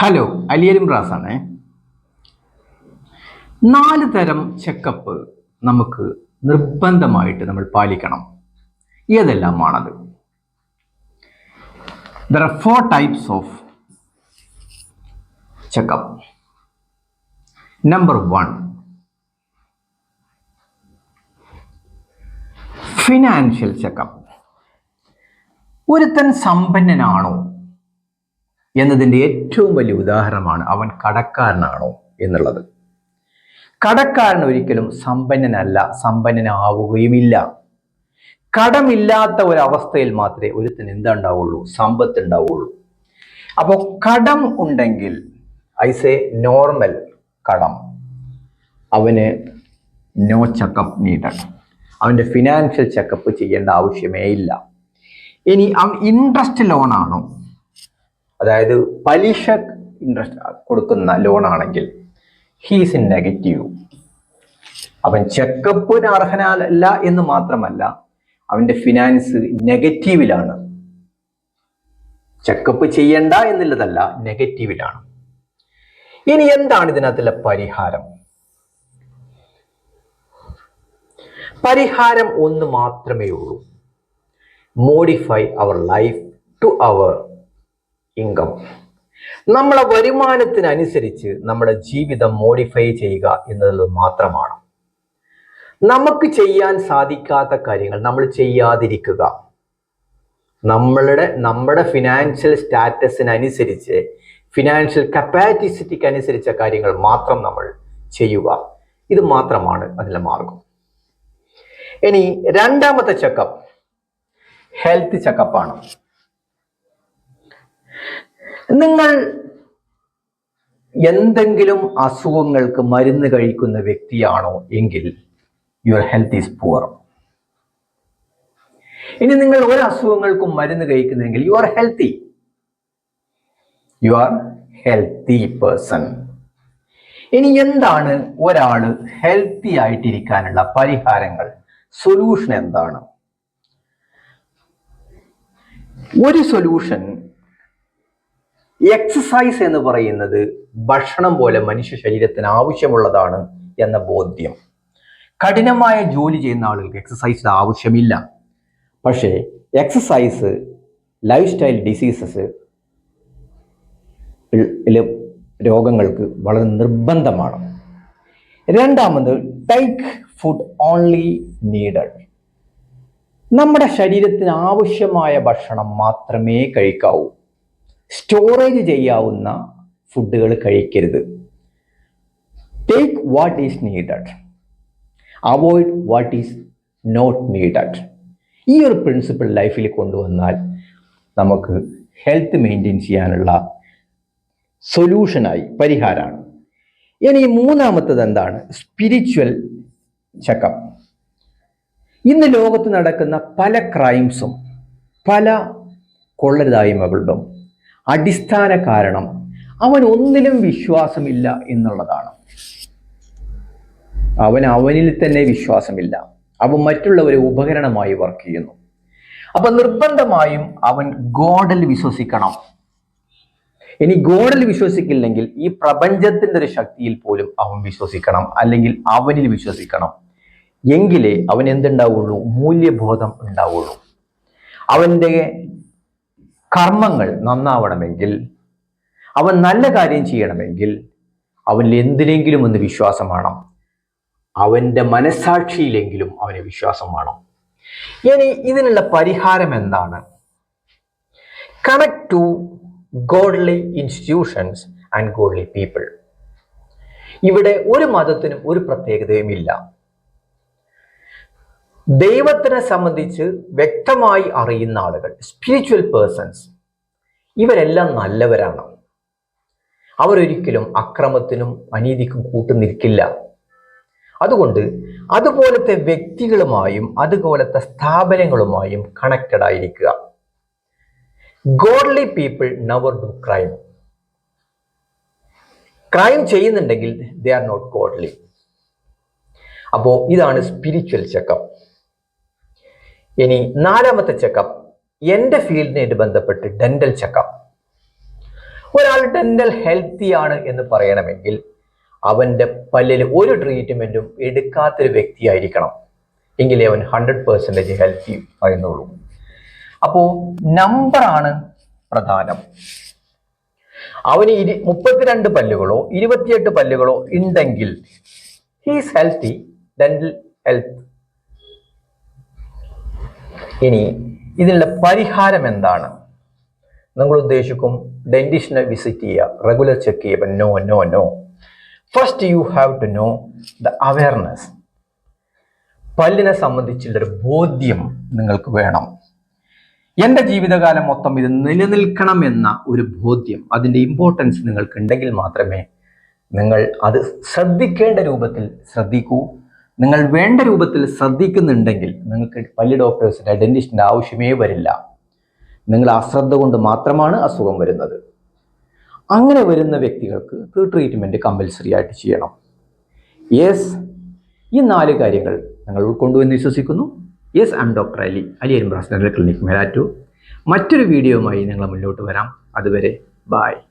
Hello അലിയരും റാസാണേ നാല് തരം checkup നമുക്ക് നിർബന്ധമായിട്ട് നമ്മൾ പാലിക്കണം. ഏതെല്ലാമാണത്? There are four types of checkup number one financial checkup ഒരുത്തൻ സമ്പന്നനാണോ? എന്നതിന്റെ ഏറ്റവും വലിയ ഉദാഹരണമാണ് അവൻ കടക്കാരനാണോ എന്നുള്ളത്. കടക്കാരൻ ഒരിക്കലും സമ്പന്നനല്ല സമ്പന്നനാവുകയുമില്ല. കടമില്ലാത്ത ഒരവസ്ഥയിൽ മാത്രമേ ഒരുത്തിന് എന്താണ്ടാവുള്ളൂ സമ്പത്ത് ഉണ്ടാവുള്ളൂ അപ്പോൾ കടം ഉണ്ടെങ്കിൽ ഐസ് എ നോർമൽ കടം. അവന് നോ ചെക്കപ്പ് നീഡഡ്. അവന്റെ ഫിനാൻഷ്യൽ ചെക്കപ്പ് ചെയ്യേണ്ട ആവശ്യമേ ഇല്ല. ഇനി അവൻ ഇൻട്രസ്റ്റ് ലോണാണോ? അതായത് പലിശ ഇൻട്രസ്റ്റ് കൊടുക്കുന്ന ലോൺ ആണെങ്കിൽ ഹീസ് ഇൻ നെഗറ്റീവ് അവൻ ചെക്കപ്പിന് അർഹനല്ല എന്ന് മാത്രമല്ല അവന്റെ ഫിനാൻസ് നെഗറ്റീവിലാണ് ചെക്കപ്പ് ചെയ്യണ്ട എന്നുള്ളതല്ല നെഗറ്റീവിലാണ് ഇനി എന്താണ് ഇതിനകത്തുള്ള പരിഹാരം? പരിഹാരം ഒന്ന് മാത്രമേ ഉള്ളൂ. Modify our life to our income. നമ്മളെ വരുമാനത്തിനനുസരിച്ച് നമ്മുടെ ജീവിതം മോഡിഫൈ ചെയ്യുക എന്നുള്ളത് മാത്രമാണ്. നമുക്ക് ചെയ്യാൻ സാധിക്കാത്ത കാര്യങ്ങൾ നമ്മൾ ചെയ്യാതിരിക്കുക. നമ്മളുടെ നമ്മുടെ ഫിനാൻഷ്യൽ സ്റ്റാറ്റസിനനുസരിച്ച് ഫിനാൻഷ്യൽ കപ്പാസിറ്റിക്ക് അനുസരിച്ച കാര്യങ്ങൾ മാത്രം നമ്മൾ ചെയ്യുക. ഇത് മാത്രമാണ് അതിലെ മാർഗം. ഇനി രണ്ടാമത്തെ ചെക്കപ്പ് ഹെൽത്ത് ചെക്കപ്പാണ് നിങ്ങൾ എന്തെങ്കിലും അസുഖങ്ങൾക്ക് മരുന്ന് കഴിക്കുന്ന വ്യക്തിയാണോ എങ്കിൽ യുവർ ഹെൽത്ത് ഈസ് പുവർ ഇനി നിങ്ങൾ ഒരു അസുഖങ്ങൾക്കും മരുന്ന് കഴിക്കുന്നെങ്കിൽ you are healthy you are healthy person ഇനി എന്താണ് ഒരാൾ ഹെൽത്തി ആയിട്ടിരിക്കാനുള്ള പരിഹാരങ്ങൾ? സൊല്യൂഷൻ എന്താണ്? ഒരു സൊല്യൂഷൻ എക്സസൈസ് എന്ന് പറയുന്നത് ഭക്ഷണം പോലെ മനുഷ്യ ശരീരത്തിന് ആവശ്യമുള്ളതാണ് എന്ന ബോധ്യം. കഠിനമായ ജോലി ചെയ്യുന്ന ആളുകൾക്ക് എക്സസൈസ് ആവശ്യമില്ല. പക്ഷേ എക്സസൈസ് ലൈഫ് സ്റ്റൈൽ ഡിസീസസ് രോഗങ്ങൾക്ക് വളരെ നിർബന്ധമാണ്. രണ്ടാമത് ടേക്ക് ഫുഡ് ഓൺലി നീഡഡ് നമ്മുടെ ശരീരത്തിന് ആവശ്യമായ ഭക്ഷണം മാത്രമേ കഴിക്കാവൂ. സ്റ്റോറേജ് ചെയ്യാവുന്ന ഫുഡുകൾ കഴിക്കരുത്. Take what is needed avoid what is not needed ഈ ഒരു പ്രിൻസിപ്പിൾ ലൈഫിൽ കൊണ്ടുവന്നാൽ നമുക്ക് ഹെൽത്ത് മെയിന്റെയിൻ ചെയ്യാനുള്ള സൊല്യൂഷനായി പരിഹാരമാണ്. ഇനി മൂന്നാമത്തത് എന്താണ്? സ്പിരിച്വൽ ചെക്കപ്പ് ഇന്ന് ലോകത്ത് നടക്കുന്ന പല ക്രൈംസും പല കൊള്ളരുതായ്മകളുടെ അടിസ്ഥാന കാരണം. അവൻ ഒന്നിലും വിശ്വാസമില്ല എന്നുള്ളതാണ്. അവൻ അവനിൽ തന്നെ വിശ്വാസമില്ല. അവൻ മറ്റുള്ളവരെ ഉപകരണമായി വർക്ക് ചെയ്യുന്നു. അപ്പൊ നിർബന്ധമായും അവൻ ഗോഡിൽ വിശ്വസിക്കണം. ഇനി ഗോഡിൽ വിശ്വസിക്കില്ലെങ്കിൽ ഈ പ്രപഞ്ചത്തിന്റെ ഒരു ശക്തിയിൽ പോലും അവൻ വിശ്വസിക്കണം. അല്ലെങ്കിൽ അവനിൽ വിശ്വസിക്കണം. എങ്കിലേ അവൻ എന്തുണ്ടാവുള്ളൂ? മൂല്യബോധം ഉണ്ടാവുള്ളൂ. അവന്റെ കർമ്മങ്ങൾ നന്നാവണമെങ്കിൽ അവൻ നല്ല കാര്യം ചെയ്യണമെങ്കിൽ അവനിൽ എന്തിനെങ്കിലും ഒന്ന് വിശ്വാസം വേണം. അവന്റെ മനസാക്ഷിയിലെങ്കിലും അവന് വിശ്വാസം വേണം. ഇനി ഇതിനുള്ള പരിഹാരം എന്താണ്? Connect to godly institutions and godly people ഇവിടെ ഒരു മതത്തിനും ഒരു പ്രത്യേകതയും ഇല്ല ദൈവത്തിനെ സംബന്ധിച്ച് വ്യക്തമായി അറിയുന്ന ആളുകൾ സ്പിരിച്വൽ പേഴ്സൺസ് ഇവരെല്ലാം നല്ലവരാണ്. അവരൊരിക്കലും അക്രമത്തിനും അനീതിക്കും കൂട്ടുനിൽക്കില്ല അതുകൊണ്ട് അതുപോലത്തെ വ്യക്തികളുമായും അതുപോലത്തെ സ്ഥാപനങ്ങളുമായും കണക്റ്റഡ് ആയിരിക്കുക. Godly people never do crime crime ചെയ്യുന്നുണ്ടെങ്കിൽ ദേ ആർ നോട്ട് ഗോഡ്ലി അപ്പോൾ ഇതാണ് സ്പിരിച്വൽ ചെക്കപ്പ് ഇനി നാലാമത്തെ ചെക്കപ്പ് എന്റെ ഫീൽഡിനായിട്ട് ബന്ധപ്പെട്ട് ഡെന്റൽ ചെക്കപ്പ് ഒരാൾ ഡെന്റൽ ഹെൽത്തി ആണ് എന്ന് പറയണമെങ്കിൽ അവന്റെ പല്ലിൽ ഒരു ട്രീറ്റ്മെന്റും എടുക്കാത്തൊരു വ്യക്തിയായിരിക്കണം. എങ്കിലേ അവൻ ഹൺഡ്രഡ് പെർസെന്റേജ് ഹെൽത്തി പറയുന്നുള്ളൂ അപ്പോൾ നമ്പറാണ് പ്രധാനം. അവന് ഇരു മുപ്പത്തിരണ്ട് പല്ലുകളോ ഇരുപത്തിയെട്ട് പല്ലുകളോ ഉണ്ടെങ്കിൽ ഹീസ് ഹെൽത്തി ഡെന്റൽ ഹെൽത്ത് ഇനി ഇതിനുള്ള പരിഹാരം എന്താണ്? നിങ്ങൾ ഉദ്ദേശിക്കും ഡെന്റിസ്റ്റിനെ വിസിറ്റ് ചെയ്യുക റെഗുലർ ചെക്ക് ചെയ്യുക no no no first you have to know the awareness പല്ലിനെ സംബന്ധിച്ചുള്ളൊരു ബോധ്യം നിങ്ങൾക്ക് വേണം. എന്റെ ജീവിതകാലം മൊത്തം ഇത് നിലനിൽക്കണം എന്ന ഒരു ബോധ്യം അതിന്റെ ഇമ്പോർട്ടൻസ് നിങ്ങൾക്ക് ഉണ്ടെങ്കിൽ മാത്രമേ നിങ്ങൾ അത് ശ്രദ്ധിക്കേണ്ട രൂപത്തിൽ ശ്രദ്ധിക്കൂ. നിങ്ങൾ വേണ്ട രൂപത്തിൽ ശ്രദ്ധിക്കുന്നുണ്ടെങ്കിൽ നിങ്ങൾക്ക് പല്ല് ഡോക്ടേഴ്സിന്റെ ഡെന്റിസ്റ്റിന്റെ ആവശ്യമേ വരില്ല. നിങ്ങൾ അശ്രദ്ധ കൊണ്ട് മാത്രമാണ് അസുഖം വരുന്നത്. അങ്ങനെ വരുന്ന വ്യക്തികൾക്ക് ട്രീറ്റ്മെന്റ് കമ്പൽസറി ആയിട്ട് ചെയ്യണം. യെസ് ഈ നാല് കാര്യങ്ങൾ നിങ്ങൾ ഉൾക്കൊണ്ടുവെന്ന് വിശ്വസിക്കുന്നു. Yes I'm doctor Ali Ali എൻബ്രാസ് dental clinic മേലാറ്റു മറ്റൊരു വീഡിയോയുമായി നിങ്ങൾ മുന്നോട്ട് വരാം. അതുവരെ ബായ്